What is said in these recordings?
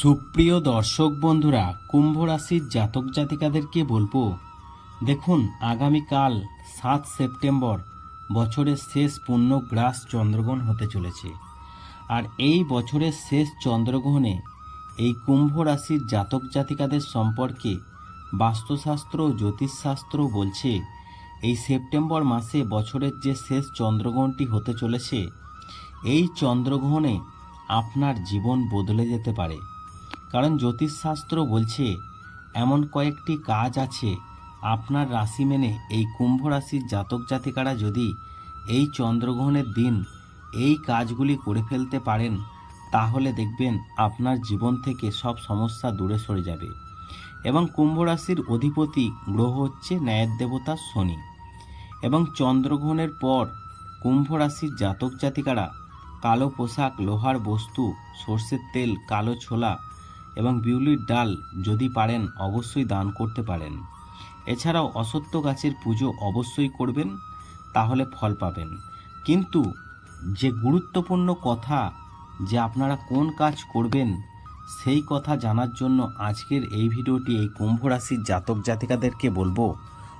সুপ্রিয় দর্শক বন্ধুরা কুম্ভ রাশির জাতক জাতিকাদেরকে বলব, দেখুন আগামীকাল সাত সেপ্টেম্বর বছরের শেষ পূর্ণ গ্রাস চন্দ্রগ্রহণ হতে চলেছে। আর এই বছরের শেষ চন্দ্রগ্রহণে এই কুম্ভ রাশির জাতক জাতিকাদের সম্পর্কে বাস্তুশাস্ত্র, জ্যোতিষশাস্ত্র বলছে, এই সেপ্টেম্বর মাসে বছরের যে শেষ চন্দ্রগ্রহণটি হতে চলেছে, এই চন্দ্রগ্রহণে আপনার জীবন বদলে যেতে পারে। কারণ জ্যোতিষশাস্ত্র বলছে, এমন কয়েকটি কাজ আছে আপনার রাশি মেনে এই কুম্ভ রাশির জাতক জাতিকারা যদি এই চন্দ্রগ্রহণের দিন এই কাজগুলি করে ফেলতে পারেন, তাহলে দেখবেন আপনার জীবন থেকে সব সমস্যা দূরে সরে যাবে। এবং কুম্ভ রাশির অধিপতি গ্রহ হচ্ছে ন্যায়ের দেবতা শনি। এবং চন্দ্রগ্রহণের পর কুম্ভ রাশির জাতক জাতিকারা কালো পোশাক, লোহার বস্তু, সর্ষের তেল, কালো ছোলা এবং বিউলির ডাল যদি পারেন অবশ্যই দান করতে পারেন। এছাড়াও অসত্য গাছের পুজো অবশ্যই করবেন, তাহলে ফল পাবেন। কিন্তু যে গুরুত্বপূর্ণ কথা যে আপনারা কোন কাজ করবেন, সেই কথা জানার জন্য আজকের এই ভিডিওটি এই কুম্ভ রাশির জাতক জাতিকাদেরকে বলব,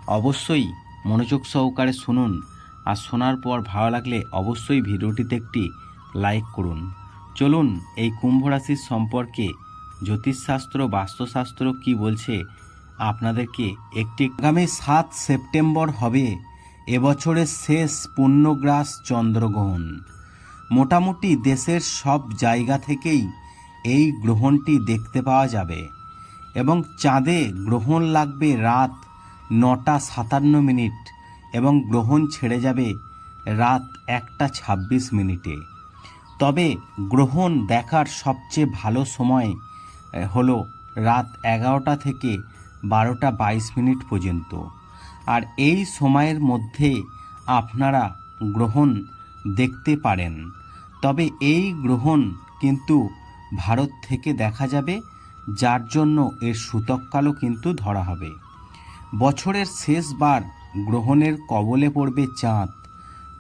অবশ্যই মনোযোগ সহকারে শুনুন। আর শোনার পর ভালো লাগলে অবশ্যই ভিডিওটিতে একটি লাইক করুন। চলুন এই কুম্ভ রাশির সম্পর্কে জ্যোতিষশাস্ত্র, বাস্তুশাস্ত্র কি বলছে? আপনাদেরকে একটি আগামী সাত সেপ্টেম্বর হবে এবছরের শেষ পূর্ণগ্রাস চন্দ্রগ্রহণ। মোটামুটি দেশের সব জায়গা থেকেই এই গ্রহণটি দেখতে পাওয়া যাবে এবং চাঁদে গ্রহণ লাগবে রাত নটা সাতান্ন মিনিট এবং গ্রহণ ছেড়ে যাবে রাত একটা ছাব্বিশ মিনিটে। তবে গ্রহণ দেখার সবচেয়ে ভালো সময় হলো রাত এগারোটা থেকে বারোটা বাইশ মিনিট পর্যন্ত। আর এই সময়ের মধ্যে আপনারা গ্রহণ দেখতে পারেন। তবে এই গ্রহণ কিন্তু ভারত থেকে দেখা যাবে, যার জন্য এর সূতককালও কিন্তু ধরা হবে। বছরের শেষবার গ্রহণের কবলে পড়বে চাঁদ।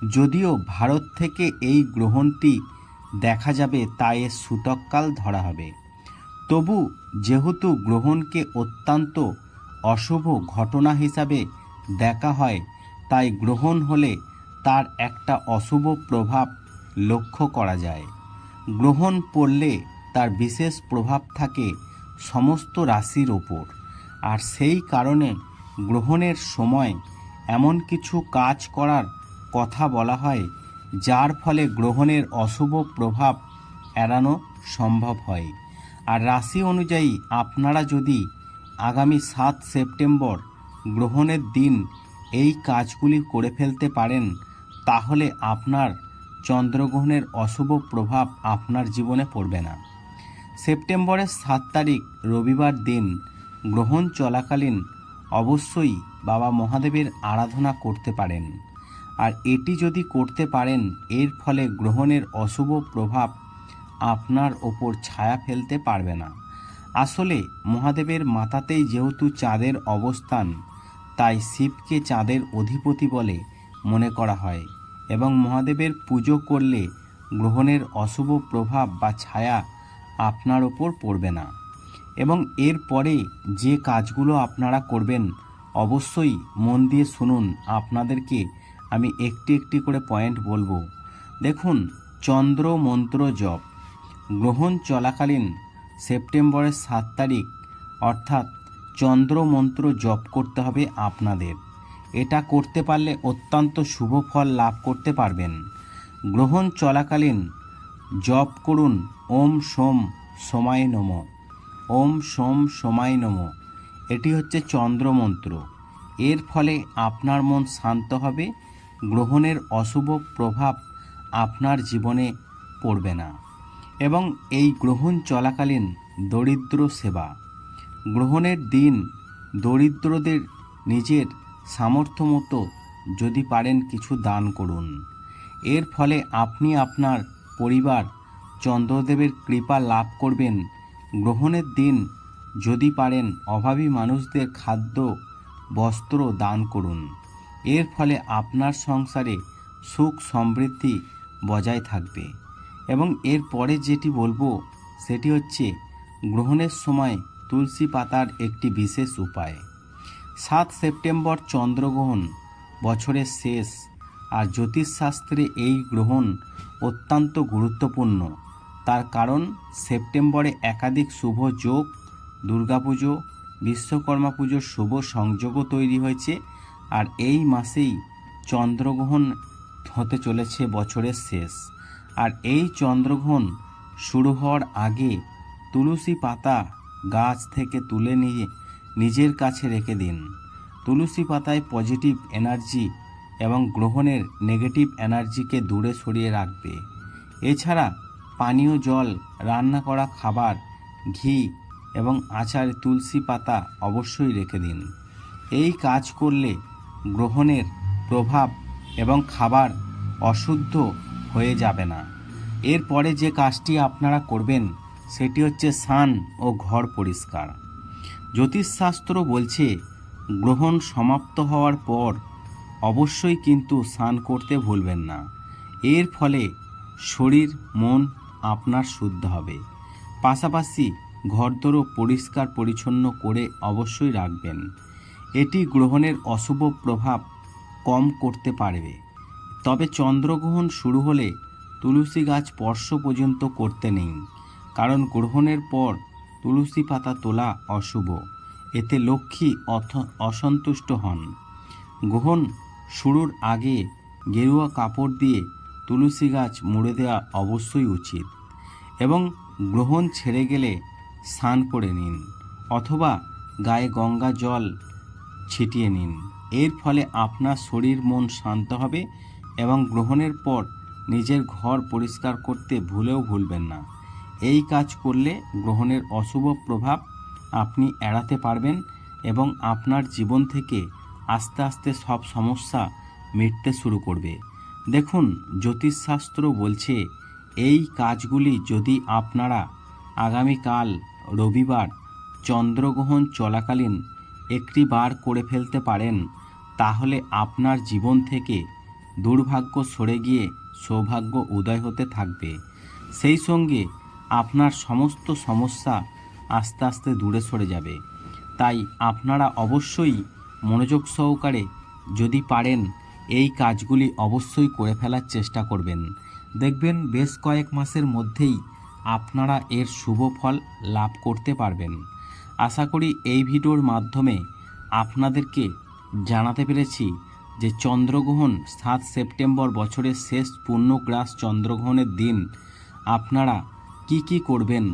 যদিও ভারত থেকে এই গ্রহণটি দেখা যাবে তাই এর সূতককাল ধরা হবে। তবু যেহেতু গ্রহণকে অত্যন্ত অশুভ ঘটনা হিসাবে দেখা হয়, তাই গ্রহণ হলে তার একটা অশুভ প্রভাব লক্ষ্য করা যায়। গ্রহণ পড়লে তার বিশেষ প্রভাব থাকে সমস্ত রাশির ওপর। আর সেই কারণে গ্রহণের সময় এমন কিছু কাজ করার কথা বলা হয়, যার ফলে গ্রহণের অশুভ প্রভাব এড়ানো সম্ভব হয়। আর রাশি অনুযায়ী আপনারা যদি আগামী সাত সেপ্টেম্বর গ্রহণের দিন এই কাজগুলি করে ফেলতে পারেন, তাহলে আপনার চন্দ্রগ্রহণের অশুভ প্রভাব আপনার জীবনে পড়বে না। সেপ্টেম্বরের সাত তারিখ রবিবার দিন গ্রহণ চলাকালীন অবশ্যই বাবা মহাদেবের আরাধনা করতে পারেন। আর এটি যদি করতে পারেন, এর ফলে গ্রহণের অশুভ প্রভাব আপনার ওপর ছায়া ফেলতে পারবে না। আসলে মহাদেবের মাথাতেই যেহেতু চাঁদের অবস্থান, তাই শিবকে চাঁদের অধিপতি বলে মনে করা হয় এবং মহাদেবের পুজো করলে গ্রহণের অশুভ প্রভাব বা ছায়া আপনার ওপর পড়বে না। এবং এরপরে যে কাজগুলো আপনারা করবেন, অবশ্যই মন দিয়ে শুনুন, আপনাদেরকে আমি একটি একটি করে পয়েন্ট বলব। দেখুন, চন্দ্র মন্ত্র জপ। গ্রহণ চলাকালীন সেপ্টেম্বরের সাত তারিখ, অর্থাৎ চন্দ্র মন্ত্র জপ করতে হবে আপনাদের। এটা করতে পারলে অত্যন্ত শুভ ফল লাভ করতে পারবেন। গ্রহণ চলাকালীন জপ করুন, ওম সোম সোমায় নম, ওম সোম সোমায় নম। এটি হচ্ছে চন্দ্র মন্ত্র। এর ফলে আপনার মন শান্ত হবে, গ্রহণের অশুভ প্রভাব আপনার জীবনে পড়বে না। এবং এই গ্রহণ চলাকালীন দরিদ্র সেবা। গ্রহণের দিন দরিদ্রদের নিজের সামর্থ্য মতো যদি পারেন কিছু দান করুন। এর ফলে আপনি আপনার পরিবার চন্দ্রদেবের কৃপা লাভ করবেন। গ্রহণের দিন যদি পারেন অভাবী মানুষদের খাদ্য, বস্ত্র দান করুন। এর ফলে আপনার সংসারে সুখ সমৃদ্ধি বজায় থাকবে। এবং এর পরে যেটি বলব, সেটি হচ্ছে গ্রহণের সময় তুলসী পাতার একটি বিশেষ উপায়। সাত সেপ্টেম্বর চন্দ্রগ্রহণ বছরের শেষ, আর জ্যোতিষশাস্ত্রে এই গ্রহণ অত্যন্ত গুরুত্বপূর্ণ। তার কারণ, সেপ্টেম্বরে একাধিক শুভ যোগ, দুর্গাপুজো, বিশ্বকর্মা পুজোর শুভ সংযোগও তৈরি হয়েছে, আর এই মাসেই চন্দ্রগ্রহণ হতে চলেছে বছরের শেষ। আর এই চন্দ্রগ্রহণ শুরু হওয়ার আগে তুলসী পাতা গাছ থেকে তুলে নিয়ে নিজের কাছে রেখে দিন। তুলসী পাতায় পজিটিভ এনার্জি এবং গ্রহণের নেগেটিভ এনার্জিকে দূরে সরিয়ে রাখবে। এছাড়া পানীয় জল, রান্না করা খাবার, ঘি এবং আচার তুলসী পাতা অবশ্যই রেখে দিন। এই কাজ করলে গ্রহণের প্রভাব এবং খাবার অশুদ্ধ হয়ে যাবে না। এরপরে যে কাজটি আপনারা করবেন, সেটি হচ্ছে স্নান ও ঘর পরিষ্কার। জ্যোতিষশাস্ত্র বলছে, গ্রহণ সমাপ্ত হওয়ার পর অবশ্যই কিন্তু স্নান করতে ভুলবেন না। এর ফলে শরীর, মন আপনার শুদ্ধ হবে। পাশাপাশি ঘরদোরও পরিষ্কার পরিচ্ছন্ন করে অবশ্যই রাখবেন। এটি গ্রহণের অশুভ প্রভাব কম করতে পারবে। তবে চন্দ্রগ্রহণ শুরু হলে তুলসী গাছ স্পর্শ পর্যন্ত করতে নেই, কারণ গ্রহণের পর তুলসী পাতা তোলা অশুভ। এতে লক্ষ্মী অথ- অসন্তুষ্ট হন। গ্রহণ শুরুর আগে গেরুয়া কাপড় দিয়ে তুলসী গাছ মুড়ে দেওয়া অবশ্যই উচিত এবং গ্রহণ ছেড়ে গেলে স্নান করে নিন অথবা গায়ে গঙ্গা জল ছিটিয়ে নিন। এর ফলে আপনার শরীর মন শান্ত হবে এবং গ্রহণের পর নিজের ঘর পরিষ্কার করতে ভুলেও ভুলবেন না। এই কাজ করলে গ্রহণের অশুভ প্রভাব আপনি এড়াতে পারবেন এবং আপনার জীবন থেকে আস্তে আস্তে সব সমস্যা মিটতে শুরু করবে। দেখুন, জ্যোতিষশাস্ত্র বলছে, এই কাজগুলি যদি আপনারা আগামীকাল রবিবার চন্দ্রগ্রহণ চলাকালীন একটি বার করে ফেলতে পারেন, তাহলে আপনার জীবন থেকে দুর্ভাগ্য সরে গিয়ে সৌভাগ্য উদয় হতে থাকবে। সেই সঙ্গে আপনার সমস্ত সমস্যা আস্তে আস্তে দূরে সরে যাবে। তাই আপনারা অবশ্যই মনোযোগ সহকারে যদি পারেন, এই কাজগুলি অবশ্যই করে ফেলার চেষ্টা করবেন। দেখবেন বেশ কয়েক মাসের মধ্যেই আপনারা এর শুভ ফল লাভ করতে পারবেন। আশা করি এই ভিডিওর মাধ্যমে আপনাদেরকে জানাতে পেরেছি যে চন্দ্রগ্রহণ সাত সেপ্টেম্বর বছরের শেষ পূর্ণগ্রাস চন্দ্রগ্রহণের দিন, আপনারা কি কি করবেন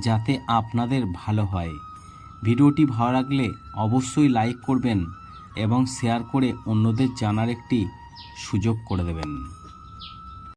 যাতে আপনাদের ভালো হয়? ভিডিওটি ভালো লাগলে অবশ্যই লাইক করবেন এবং শেয়ার করে অন্যদের জানার একটি সুযোগ করে দেবেন।